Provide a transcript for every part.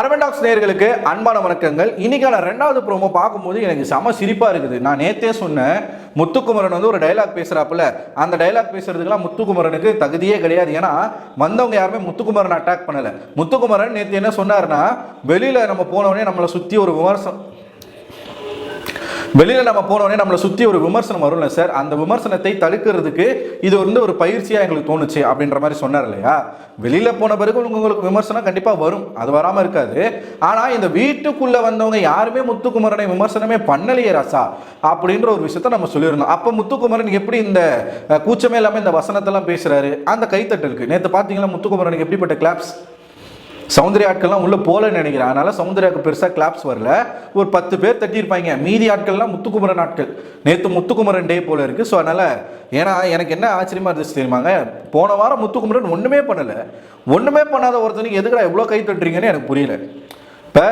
அரவண்டாக்ஸ் நேர்களுக்கு அன்பான வணக்கங்கள். இன்னைக்கான ரெண்டாவது ப்ரோமோ பார்க்கும்போது எனக்கு செம சிரிப்பாக இருக்குது. நான் நேத்தே சொன்னேன் முத்துக்குமரன் வந்து ஒரு டைலாக் பேசுகிறாப்புல அந்த டைலாக் பேசுறதுக்கெல்லாம் முத்துக்குமரனுக்கு தகுதியே கிடையாது. ஏன்னா வந்தவங்க யாருமே முத்துக்குமரன் அட்டாக் பண்ணலை. முத்துக்குமரன் நேற்று என்ன சொன்னார்னா வெளியில் நம்ம போனவொடனே நம்மளை சுற்றி ஒரு விமர்சனம் வெளியில் நம்ம போனோடனே நம்மளை சுற்றி ஒரு விமர்சனம் வரும்ல சார் அந்த விமர்சனத்தை தடுக்கிறதுக்கு இது வந்து ஒரு பயிற்சியாக எங்களுக்கு தோணுச்சு அப்படின்ற மாதிரி சொன்னார் இல்லையா? வெளியில் போன பிறகு உங்களுக்கு விமர்சனம் கண்டிப்பாக வரும். அது வராமல் இருக்காது. ஆனால் இந்த வீட்டுக்குள்ளே வந்தவங்க யாருமே முத்துக்குமரனை விமர்சனமே பண்ணலையே ராசா அப்படின்ற ஒரு விஷயத்த நம்ம சொல்லியிருந்தோம். அப்போ முத்துக்குமரன் எப்படி இந்த கூச்சமே இல்லாமல் இந்த வசனத்தெல்லாம் பேசுகிறாரு அந்த கைத்தட்டலுக்கு. நேற்று பாத்தீங்களா முத்துக்குமரனுக்கு எப்படிப்பட்ட கிளாப்ஸ் சௌந்தர்ய ஆட்கள்லாம் உள்ளே போகலன்னு நினைக்கிறேன். அதனால சௌந்தர்யாவுக்கு பெருசாக கிளாப்ஸ் வரல. ஒரு பத்து பேர் தட்டியிருப்பாங்க. மீதி ஆட்கள்லாம் முத்துக்குமரன் ஆட்கள். நேற்று முத்துக்குமரன் டே போல இருக்குது ஸோ அதனால் ஏன்னா எனக்கு என்ன ஆச்சரியமாக இருந்துச்சு தெரியுமாங்க? போன வாரம் முத்துக்குமரன் ஒன்றுமே பண்ணலை. ஒன்றுமே பண்ணாத ஒருத்தனுக்கு எதுக்கடா எவ்வளோ கை தட்டுறீங்கன்னு எனக்கு புரியல. இப்போ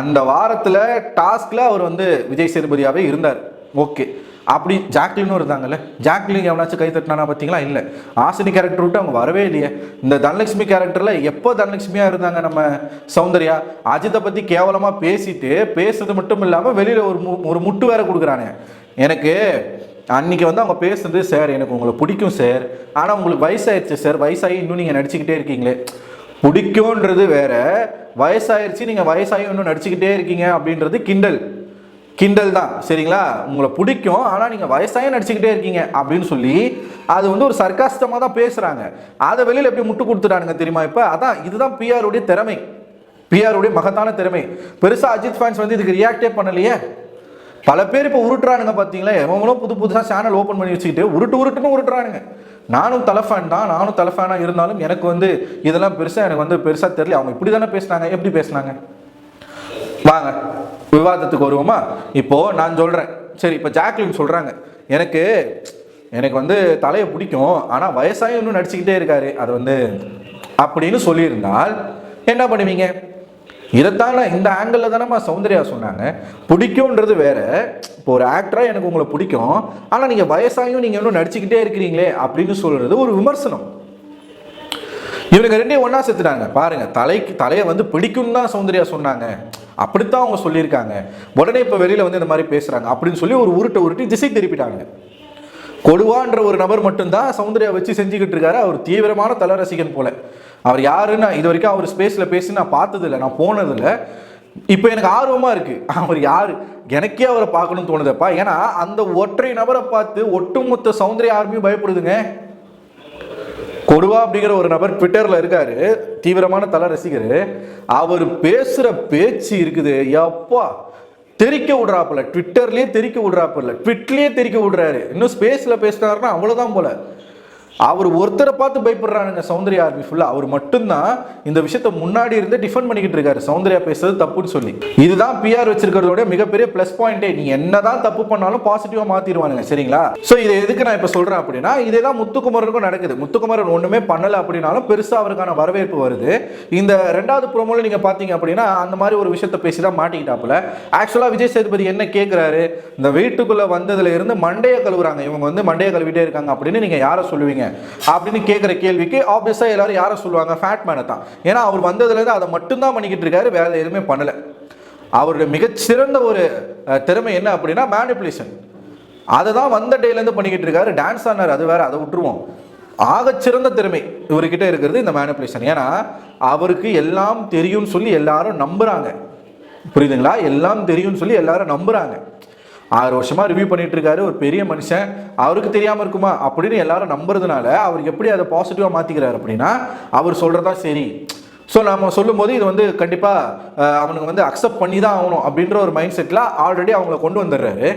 அந்த வாரத்தில் டாஸ்கில் அவர் வந்து விஜய் சேதுபதியாகவே இருந்தார். ஓகே அப்படி ஜாக்லினும் இருந்தாங்கல்ல? ஜாக்லின் எவனாச்சும் கை தட்டினானா பார்த்தீங்களா? இல்லை. ஆசினி கேரக்டர் விட்டு அவங்க வரவே இல்லையே. இந்த தனலட்சுமி கேரக்டரில் எப்போ தனலட்சுமியாக இருந்தாங்க நம்ம சௌந்தர்யா? அஜித்தை பற்றி கேவலமாக பேசிட்டு பேசுறது மட்டும் இல்லாமல் வெளியில் ஒரு மு ஒரு முட்டு வேற கொடுக்குறானே. எனக்கு அன்னைக்கு வந்து அவங்க பேசுறது சார் எனக்கு உங்களை பிடிக்கும் சார். ஆனால் உங்களுக்கு வயசாயிடுச்சு சார். வயசாகி இன்னும் நீங்கள் நடிச்சுக்கிட்டே இருக்கீங்களே. பிடிக்கும்ன்றது வேற. வயசாயிருச்சு நீங்கள் வயசாகி இன்னும் நடிச்சுக்கிட்டே இருக்கீங்க அப்படின்றது கிண்டல். கிண்டல் தான். சரிங்களா? உங்களை பிடிக்கும். ஆனால் நீங்கள் வயசாக நடிச்சுக்கிட்டே இருக்கீங்க அப்படின்னு சொல்லி அது வந்து ஒரு சர்க்காஸ்தமாக தான் பேசுகிறாங்க அதை வெளியில் எப்படி முட்டு கொடுத்துட்டானுங்க தெரியுமா இப்போ? அதான் இதுதான் பிஆருடைய திறமை. பிஆருடைய மகத்தான திறமை. பெருசாக அஜித் ஃபேன்ஸ் வந்து இதுக்கு ரியாக்டே பண்ணலையே. பல பேர் இப்போ உருட்டுறானுங்க பார்த்தீங்களா எவங்களும் புது புதுசாக சேனல் ஓப்பன் பண்ணி வச்சுக்கிட்டு உருட்டு உருட்டுன்னு உருட்டுறானுங்க. நானும் தலைஃபேன் தான். நானும் தலைஃபேனாக இருந்தாலும் எனக்கு வந்து இதெல்லாம் பெருசாக எனக்கு வந்து பெருசாக தெரியல. அவங்க இப்படி தானே பேசுனாங்க எப்படி பேசுனாங்க? வாங்க. விவாதத்துக்கு வருவோமா? இப்போது நான் சொல்கிறேன் சரி இப்போ ஜாக்லின் சொல்கிறாங்க எனக்கு எனக்கு வந்து தலையை பிடிக்கும். ஆனால் வயசாகி இன்னும் நடிச்சுக்கிட்டே இருக்காரு. அது வந்து அப்படின்னு சொல்லியிருந்தால் என்ன பண்ணுவீங்க? இதைத்தானே இந்த ஆங்கிளில் தானேம்மா சௌந்தர்யா சொன்னாங்க. பிடிக்கும்ன்றது வேற. இப்போ ஒரு ஆக்டராக எனக்கு உங்களை பிடிக்கும். ஆனால் நீங்கள் வயசாகியும் நீங்கள் இன்னும் நடிச்சுக்கிட்டே இருக்கிறீங்களே அப்படின்னு சொல்கிறது ஒரு விமர்சனம். இவனுக்கு ரெண்டையும் ஒன்றா செத்துட்டாங்க பாருங்கள் தலைக்கு தலையை வந்து பிடிக்கும் தான் சௌந்தர்யா சொன்னாங்க. அப்படித்தான் அவங்க சொல்லியிருக்காங்க. உடனே இப்போ வெளியில் வந்து இந்த மாதிரி பேசுகிறாங்க அப்படின்னு சொல்லி ஒரு உருட்டை உருட்டி திசை திருப்பிட்டாங்க. கொடுவான்ற ஒரு நபர் மட்டும்தான் சௌந்தர்யா வச்சு செஞ்சுக்கிட்டு இருக்காரு. அவர் தீவிரமான தல ரசிகன் போல. அவர் யாருன்னு இது வரைக்கும் அவர் ஸ்பேஸில் பேசி நான் பார்த்ததில்லை. நான் போனதில்லை. இப்போ எனக்கு ஆர்வமாக இருக்குது அவர் யார்? எனக்கே அவரை பார்க்கணும்னு தோணுதப்பா. ஏன்னா அந்த ஒற்றை நபரை பார்த்து ஒட்டுமொத்த சௌந்தர்யா ஆர்மியும் பயப்படுதுங்க. கொடுவா அப்படிங்கிற ஒரு நபர் ட்விட்டரில் இருக்காரு. தீவிரமான தல ரசிகர். அவர் பேசுகிற பேச்சு இருக்குது. எப்பா தெரிக்க விடுறாப்புல. ட்விட்டர்லேயே தெரிக்க விடுறாப்புல. ட்விட்லயே தெரிக்க விடுறாரு. இன்னும் ஸ்பேஸில் பேசினாருன்னா அவ்வளோதான் போல. அவர் ஒருத்தரை பார்த்து பயப்படுறானுங்க சௌந்தர்யா ஆர்மி ஃபுல்லாக அவர் மட்டும்தான் இந்த விஷயத்த முன்னாடி இருந்து டிஃபெண்ட் பண்ணிக்கிட்டு இருக்காரு. சௌந்தர்யா பேசுறது தப்புன்னு சொல்லி. இதுதான் பிஆர் வச்சிருக்கிறதோட மிகப்பெரிய ப்ளஸ் பாயிண்டே நீ என்னதான் தப்பு பண்ணாலும் பாசிட்டிவாக மாத்திடுவானுங்க. சரிங்களா? ஸோ இதை எதுக்கு நான் இப்போ சொல்றேன் அப்படின்னா இதே தான் முத்துக்குமரனுக்கும் நடக்குது. முத்துக்குமரன் ஒன்றுமே பண்ணலை அப்படின்னாலும் பெருசாக அவருக்கான வரவேற்பு வருது. இந்த ரெண்டாவது ப்ரோமோல நீங்க பார்த்தீங்க அப்படின்னா அந்த மாதிரி ஒரு விஷயத்த பேசி தான் மாட்டிக்கிட்டாப்புல ஆக்சுவலாக விஜய் சேதுபதி என்ன கேட்குறாரு இந்த வீட்டுக்குள்ளே வந்ததுல இருந்து மண்டைய கழுவுறாங்க. இவங்க வந்து மண்டையை கழுவிட்டே இருக்காங்க அப்படின்னு நீங்க யாரை சொல்லுவீங்க? அப்படின்னு கேட்குற கேள்விக்கு ஆப்வியஸாக எல்லாரும் யாரை சொல்லுவாங்க? ஃபேட் மேனை தான். ஏன்னா அவர் வந்ததுலேருந்து அதை மட்டும்தான் பண்ணிக்கிட்டு இருக்காரு வேறு எதுவுமே பண்ணலை. அவருடைய மிகச்சிறந்த ஒரு திறமை என்ன அப்படின்னா மேனிப்புலேஷன் அதை தான் வந்த டேலேருந்து பண்ணிக்கிட்டு இருக்காரு டான்ஸ் ஆனார் அது வேறு அதை விட்டுருவோம். ஆகச்சிறந்த திறமை இவர்கிட்ட இருக்கிறது இந்த மேனிப்புலேஷன் ஏன்னா அவருக்கு எல்லாம் தெரியும்னு சொல்லி எல்லாரும் நம்புகிறாங்க புரியுதுங்களா? எல்லாம் தெரியும்னு சொல்லி எல்லாரும் நம்புகிறாங்க ஆறு வருஷமாக ரிவ்யூ பண்ணிட்டு இருக்காரு ஒரு பெரிய மனுஷன். அவருக்கு தெரியாமல் இருக்குமா? அப்படின்னு எல்லாரும் நம்புறதுனால அவர் எப்படி அதை பாசிட்டிவாக மாற்றிக்கிறார் அப்படின்னா அவர் சொல்கிறதா சரி. ஸோ நம்ம சொல்லும்போது இது வந்து கண்டிப்பாக அவனுக்கு வந்து அக்செப்ட் பண்ணி தான் ஆகணும் அப்படின்ற ஒரு மைண்ட் செட்டில் ஆல்ரெடி அவங்கள கொண்டு வந்துடுறாரு.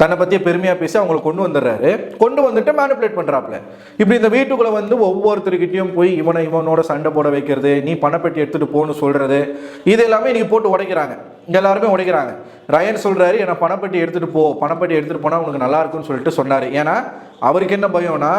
தன்னை பற்றியே பெருமையாக பேசி அவங்கள கொண்டு வந்துடுறாரு. கொண்டு வந்துட்டு மேனிப்புலேட் பண்ணுறாப்புல இப்படி இந்த வீட்டுக்குள்ளே வந்து ஒவ்வொருத்தருக்கிட்டையும் போய் இவனை இவனோட சண்டை போட வைக்கிறது நீ பணப்பெட்டி எடுத்துகிட்டு போகணும்னு சொல்கிறது இது எல்லாமே நீங்கள் போட்டு உடைக்கிறாங்க. எல்லாருமே உடைக்கிறாங்க. ரயன் சொல்கிறாரு என்னை பணப்பட்டி எடுத்துகிட்டு போ பணப்பட்டி எடுத்துகிட்டு போனால் உனக்கு நல்லா இருக்கும்னு சொல்லிட்டு சொன்னார். ஏன்னா அவருக்கு என்ன பயம்னா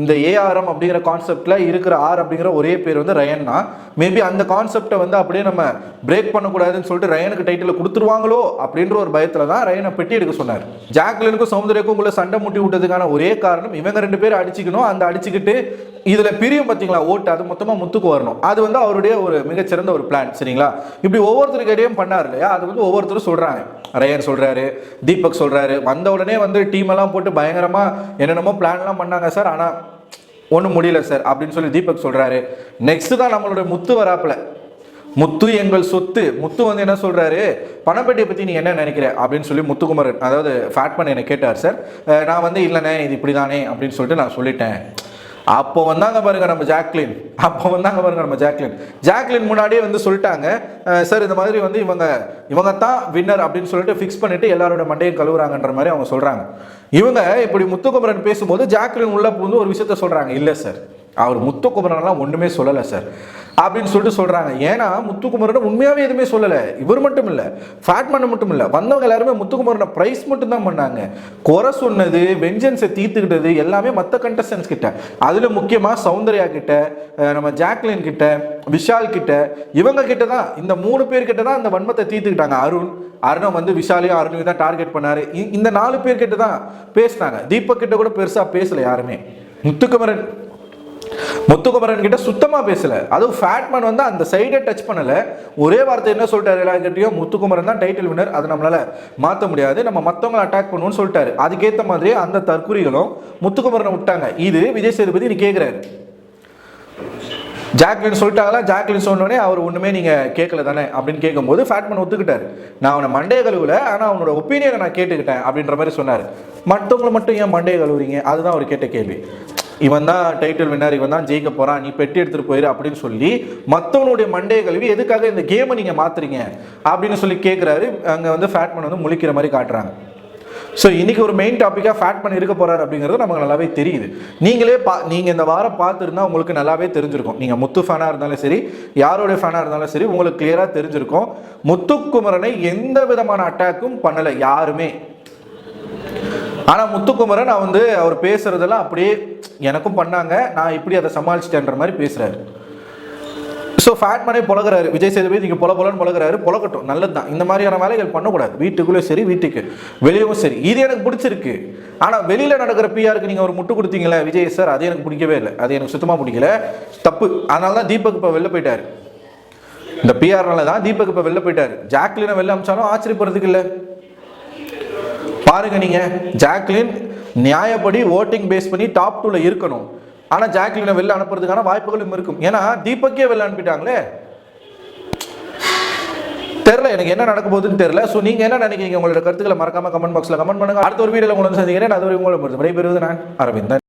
இந்த ஏஆர்எம் அப்படிங்கிற கான்செப்டில் இருக்கிற ஆர் அப்படிங்கிற ஒரே பேர் வந்து ரயன் தான். மேபி அந்த கான்செப்டை வந்து அப்படியே நம்ம பிரேக் பண்ணக்கூடாதுன்னு சொல்லிட்டு ரயனுக்கு டைட்டில் கொடுத்துருவாங்களோ அப்படின்ற ஒரு பயத்தில் தான் ரயனை பெட்டி எடுக்க சொன்னார். ஜாக்லினுக்கும் சௌந்தர்யக்கும் உள்ள சண்டை முட்டி விட்டதுக்கான ஒரே காரணம் இவங்க ரெண்டு பேரும் அடிச்சுக்கணும். அந்த அடிச்சுக்கிட்டு இதில் பிரியும் பார்த்தீங்களா ஓட்டு அது மொத்தமாக முத்துக்கு வரணும். அது வந்து அவருடைய ஒரு மிகச்சிறந்த ஒரு பிளான் சரிங்களா? இப்படி ஒவ்வொருத்தருக்கிட்டையும் பண்ணார் இல்லையா? அது வந்து ஒவ்வொருத்தரும் சொல்கிறாங்க ரயன் சொல்கிறாரு தீபக் சொல்கிறாரு வந்த உடனே வந்து டீமெல்லாம் போட்டு பயங்கரமாக என்னென்னமோ பிளான்லாம் பண்ணாங்க சார் ஆனால் ஒன்றும் முடியல சார் அப்படின்னு சொல்லி தீபக் சொல்கிறாரு நெக்ஸ்ட்டு தான் நம்மளோட முத்து வராப்புல. முத்து எங்கள் சொத்து. முத்து வந்து என்ன சொல்கிறாரு பணப்பெட்டியை பற்றி நீ என்ன நினைக்கிற? அப்படின்னு சொல்லி முத்துக்குமரன் அதாவது ஃபேட்மன் என்னை கேட்டார் சார் நான் வந்து இல்லைண்ணே இது இப்படி தானே அப்படின்னு சொல்லிட்டு நான் சொல்லிட்டேன். அப்போ வந்தாங்க பாருங்க நம்ம ஜாக்லின். அப்போ வந்தாங்க பாருங்க நம்ம ஜாக்லின். ஜாக்லின் முன்னாடியே வந்து சொல்லிட்டாங்க சார் இந்த மாதிரி வந்து இவங்க இவங்க தான் வின்னர் அப்படின்னு சொல்லிட்டு ஃபிக்ஸ் பண்ணிட்டு எல்லாரோட மண்டையும் கழுவுறாங்கன்ற மாதிரி அவங்க சொல்றாங்க. இவங்க இப்படி முத்துக்குமரன் பேசும்போது ஜாக்லின் உள்ள புகுந்து ஒரு விஷயத்த சொல்றாங்க இல்லை சார் அவர் முத்துக்குமரன்லாம் ஒன்றுமே சொல்லலை சார். அப்படின்னு சொல்லிட்டு சொல்கிறாங்க ஏன்னா முத்துக்குமரன் உண்மையாகவே எதுவுமே சொல்லலை. இவர் மட்டும் இல்லை ஃபேட்மேன் மட்டும் இல்லை வந்தவங்க எல்லாருமே முத்துக்குமரனை ப்ரைஸ் மட்டும் தான் பண்ணாங்க. குறை சொன்னது வெஞ்சன்ஸை தீர்த்துக்கிட்டது எல்லாமே மற்ற கண்டஸ்டன்ஸ் கிட்ட. அதில் முக்கியமாக சௌந்தர்யா கிட்ட நம்ம ஜாக்லின் கிட்ட விஷால் கிட்ட இவங்க கிட்ட தான் இந்த மூணு பேர்கிட்ட தான் அந்த வன்மத்தை தீர்த்துக்கிட்டாங்க. அருண் அருணம் வந்து விஷாலையும் அருணையும் தான் டார்கெட் பண்ணார். இந்த நாலு பேர்கிட்ட தான் பேசினாங்க. தீபக் கிட்ட கூட பெருசாக பேசலை யாருமே. முத்துக்குமரன் முத்துக்குமரன் கிட்ட சுத்தமாக பேசல. அதுவும் ஃபேட்மேன் வந்து அந்த சைடை டச் பண்ணல. ஒரே வார்த்தை என்ன சொல்லிட்டாரு எல்லாருக்கிட்டையும் முத்துக்குமரன் தான் டைட்டில் வின்னர் அதை நம்மளால மாற்ற முடியாது. நம்ம மற்றவங்களை அட்டாக் பண்ணுவோம்னு சொல்லிட்டாரு. அதுக்கேற்ற மாதிரி அந்த தற்குறிகளும் முத்துக்குமரனை விட்டாங்க. இது விஜய் சேதுபதி நீ கேட்குறாரு ஜாக்லின் சொல்லிட்டாங்களா? ஜாக்லின் சொன்னோடனே அவர் ஒன்றுமே நீங்கள் கேட்கல தானே? அப்படின்னு கேட்கும்போது ஃபேட்மேன் ஒத்துக்கிட்டார். நான் அவனை மண்டைய கழுவில் ஆனால் அவனோட ஒப்பீனியனை நான் கேட்டுக்கிட்டேன் அப்படின்ற மாதிரி சொன்னார். மற்றவங்களை மட்டும் ஏன் மண்டைய கழுவுறீங்க? அதுதான் அவர் கேட்ட கேள்வி. இவன் தான் டைட்டில் வின்னர் இவன் தான் ஜெயிக்க போறான் நீ பெட்டி எடுத்துட்டு போயிரு அப்படின்னு சொல்லி மற்றவனுடைய மண்டே கழுவி எதுக்காக இந்த கேமை நீங்க மாத்துறீங்க அப்படின்னு சொல்லி கேட்குறாரு அங்க வந்து ஃபேட்மேன் வந்து முழிக்கிற மாதிரி காட்டுறாங்க. ஸோ இன்னைக்கு ஒரு மெயின் டாப்பிக்காக ஃபேட் பண்ணி இருக்க போறாரு அப்படிங்கிறது நமக்கு நல்லாவே தெரியுது. நீங்களே பா நீங்கள் இந்த வாரம் பார்த்துருந்தா உங்களுக்கு நல்லாவே தெரிஞ்சிருக்கும். நீங்கள் முத்து ஃபேனாக இருந்தாலும் சரி யாரோடைய ஃபேனாக இருந்தாலும் சரி உங்களுக்கு கிளியராக தெரிஞ்சிருக்கும். முத்துக்குமரனை எந்த விதமான அட்டாக்கும் பண்ணலை யாருமே. ஆனால் முத்துக்குமரன் நான் வந்து அவர் பேசுறதெல்லாம் அப்படியே எனக்கும் பண்ணாங்க நான் இப்படி அதை சமாளிச்சிட்டேன்ற மாதிரி பேசுறாரு. ஸோ ஃபேட் பண்ணி புலகிறாரு விஜய் சேதுபதி நீங்கள் பொல பொலன்னு புலகிறாரு புலகட்டும் நல்லது தான் இந்த மாதிரியான வேலைகள் பண்ணக்கூடாது. வீட்டுக்குள்ளே சரி வீட்டுக்கு. வெளியவும் சரி. இது எனக்கு பிடிச்சிருக்கு. ஆனால் வெளியில் நடக்கிற பிஆருக்கு நீங்கள் ஒரு முட்டு கொடுத்தீங்களே விஜய் சார் அது எனக்கு பிடிக்கவே இல்லை. அது எனக்கு சுத்தமாக பிடிக்கல. தப்பு. அதனால தான் தீபக் இப்போ வெளில போயிட்டாரு. இந்த பிஆர்னால தான் தீபக் இப்போ வெளில போயிட்டாரு. ஜாக்லினை வெளில அமிச்சாலும் ஆச்சரியப்படுறதுக்கு இல்லை. பாருங்க நீங்கள் ஜாக்லின் நியாயப்படி ஓட்டிங் பேஸ் பண்ணி டாப் டூல இருக்கணும். ஆனால் ஜாக்லினை வெளில அனுப்புறதுக்கான வாய்ப்புகளும் இருக்கும். ஏன்னா தீபக்கே வெளில அனுப்பிட்டாங்களே. தெரியல எனக்கு என்ன நடக்க போகுதுன்னு தெரியல. ஸோ நீங்கள் என்ன நினைக்கிறீங்க? உங்களோட கருத்துக்களை மறக்காம கமெண்ட் பாக்ஸில் கமெண்ட் பண்ணுங்க. அடுத்த ஒரு வீடியோவில் உங்களை சந்திக்கிறேன். அது ஒரு உங்களை விடைபெறுவது நான் அரவிந்தன்.